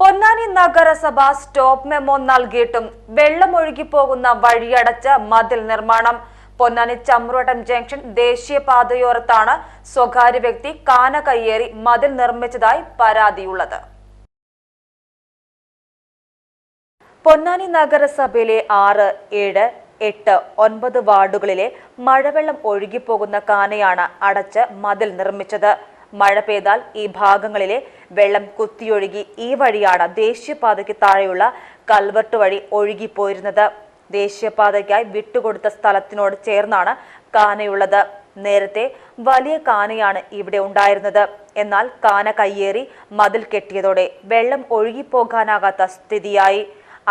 പൊന്നാനി നഗരസഭ stop memo നൽകിയിട്ടും വെള്ളമൊഴുകി പോകുന്ന വഴിയടച്ച് മതിൽ നിർമ്മാണം. പൊന്നാനി ചമ്രോട്ടം ജംഗ്ഷൻ ദേശീയപാതയോരത്താണ് സ്വകാര്യ വ്യക്തി കാന കയ്യേറി മതിൽ നിർമ്മിച്ചതായി പരാതിയുള്ളത്. പൊന്നാനി നഗരസഭയിലെ ആറ് ഏഴ് എട്ട് ഒൻപത് വാർഡുകളിലെ മഴവെള്ളം ഒഴുകിപ്പോകുന്ന കാനയാണ് അടച്ച് മതിൽ നിർമ്മിച്ചത്. മഴ പെയ്താൽ ഈ ഭാഗങ്ങളിലെ വെള്ളം കുത്തിയൊഴുകി ഈ വഴിയാണ് ദേശീയപാതയ്ക്ക് താഴെയുള്ള കൽവർട്ട് വഴി ഒഴുകിപ്പോയിരുന്നത്. ദേശീയപാതയ്ക്കായി വിട്ടുകൊടുത്ത സ്ഥലത്തിനോട് ചേർന്നാണ് കാനയുള്ളത്. നേരത്തെ വലിയ കാനയാണ് ഇവിടെ ഉണ്ടായിരുന്നത്. എന്നാൽ കാന കയ്യേറി മതിൽ കെട്ടിയതോടെ വെള്ളം ഒഴുകിപ്പോകാനാകാത്ത സ്ഥിതിയായി.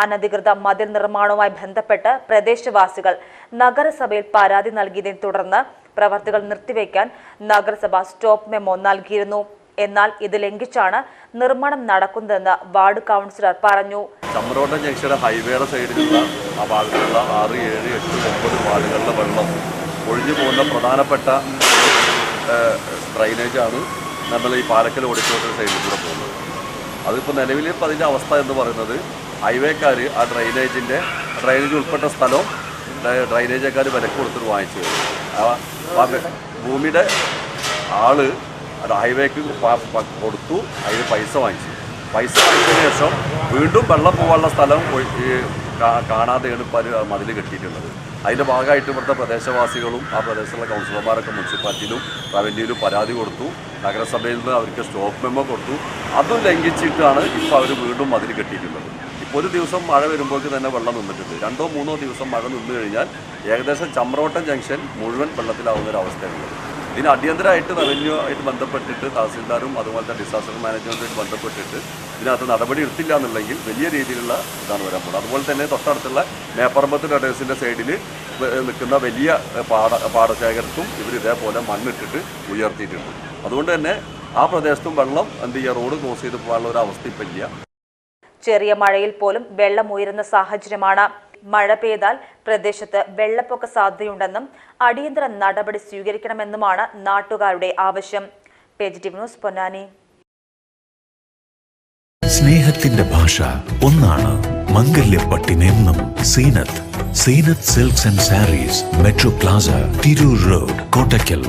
അനധികൃത മതിൽ നിർമ്മാണവുമായി ബന്ധപ്പെട്ട് പ്രദേശവാസികൾ നഗരസഭയിൽ പരാതി നൽകിയതിനെ തുടർന്ന് പ്രവർത്തികൾ നിർത്തിവെക്കാൻ നഗരസഭ സ്റ്റോപ്പ് മെമ്മോ നൽകിയിരുന്നു. എന്നാൽ ഇത് ലംഘിച്ചാണ് നിർമ്മാണം നടക്കുന്നതെന്ന് വാർഡ് കൗൺസിലർ പറഞ്ഞു. ചമ്രോട്ടം ജംഗ്ഷന്റെ ഹൈവേയുടെ സൈഡിലുള്ള ആ ഭാഗത്തുള്ള ആറ് ഏഴ് എട്ട് ഒമ്പത് വാർഡുകളിലെ വെള്ളം ഒഴിഞ്ഞു പോകുന്ന പ്രധാനപ്പെട്ട ഡ്രൈനേജാണ് നമ്മൾ ഈ പാലക്കൽ ഓടിച്ചോട്ട സൈഡിൽ കൂടെ പോകുന്നത്. അതിപ്പോൾ നിലവിൽ ഇപ്പം അതിന്റെ അവസ്ഥ എന്ന് പറയുന്നത് ഹൈവേക്കാർ ആ ഡ്രൈനേജിന്റെ ഡ്രൈനേജ് ഉൾപ്പെട്ട സ്ഥലവും ഡ്രൈനേജക്കാർ വിലക്ക് കൊടുത്തിട്ട് വാങ്ങിച്ചു. ആ ഭൂമിയുടെ ആൾ ഹൈവേക്ക് കൊടുത്തു അതിന് പൈസ വാങ്ങിച്ചു. പൈസ വാങ്ങിച്ചതിന് ശേഷം വീണ്ടും വെള്ളം പോകാനുള്ള സ്ഥലം കാണാതെയാണ് അത് മതിൽ കെട്ടിയിട്ടുള്ളത്. അതിന്റെ ഭാഗമായിട്ട് ഇവിടുത്തെ പ്രദേശവാസികളും ആ പ്രദേശത്തുള്ള കൗൺസിലർമാരൊക്കെ മുനിസിപ്പാലിറ്റിയിലും റവന്യൂവിലും പരാതി കൊടുത്തു. നഗരസഭയിൽ നിന്ന് അവർക്ക് സ്റ്റോപ്പ് മെമ്മോ കൊടുത്തു. അതും ലംഘിച്ചിട്ടാണ് ഇപ്പോൾ അവർ വീണ്ടും മതിൽ കെട്ടിയിട്ടുള്ളത്. ഒരു ദിവസം മഴ വരുമ്പോഴേക്ക് തന്നെ വെള്ളം നിന്നിട്ടുണ്ട്. രണ്ടോ മൂന്നോ ദിവസം മഴ നിന്നു കഴിഞ്ഞാൽ ഏകദേശം ചമ്രോട്ടം ജംഗ്ഷൻ മുഴുവൻ വെള്ളത്തിലാവുന്ന ഒരു അവസ്ഥയാണുള്ളത്. ഇതിന് അടിയന്തരമായിട്ട് റവന്യൂ ആയിട്ട് ബന്ധപ്പെട്ടിട്ട് തഹസിൽദാരും അതുപോലെ തന്നെ ഡിസാസ്റ്റർ മാനേജ്മെന്റുമായിട്ട് ബന്ധപ്പെട്ടിട്ട് ഇതിനകത്ത് നടപടി എടുത്തില്ല എന്നുണ്ടെങ്കിൽ വലിയ രീതിയിലുള്ള ഇതാണ് വരാൻ പോകുന്നത്. അതുപോലെ തന്നെ തൊട്ടടുത്തുള്ള മേപ്പറമ്പത്ത് ടെറേസിന്റെ സൈഡിൽ നിൽക്കുന്ന വലിയ പാട പാടശേഖരത്തും ഇവർ ഇതേപോലെ മണ്ണിട്ടിട്ട് ഉയർത്തിയിട്ടുണ്ട്. അതുകൊണ്ട് തന്നെ ആ പ്രദേശത്തും വെള്ളം എന്ത് ചെയ്യുക റോഡ് ക്രോസ് ചെയ്ത് പോകാനുള്ള ഒരു അവസ്ഥ ഇപ്പം ഇല്ല. ചെറിയ മഴയിൽ പോലും വെള്ളം ഉയരുന്ന സാഹചര്യമാണ്. മഴ പെയ്താൽ പ്രദേശത്ത് വെള്ളപ്പൊക്ക സാധ്യതയുണ്ടെന്നും അടിയന്തര നടപടി സ്വീകരിക്കണമെന്നുമാണ് നാട്ടുകാരുടെ ആവശ്യം. ന്യൂസ് പൊന്നാനി. സ്നേഹത്തിന്റെ ഭാഷ ഒന്നാണ്. മംഗല്യപ്പട്ടിനെന്നും Zeenath. Zeenath silks and sarees metro plaza Tirur road Kottakkal.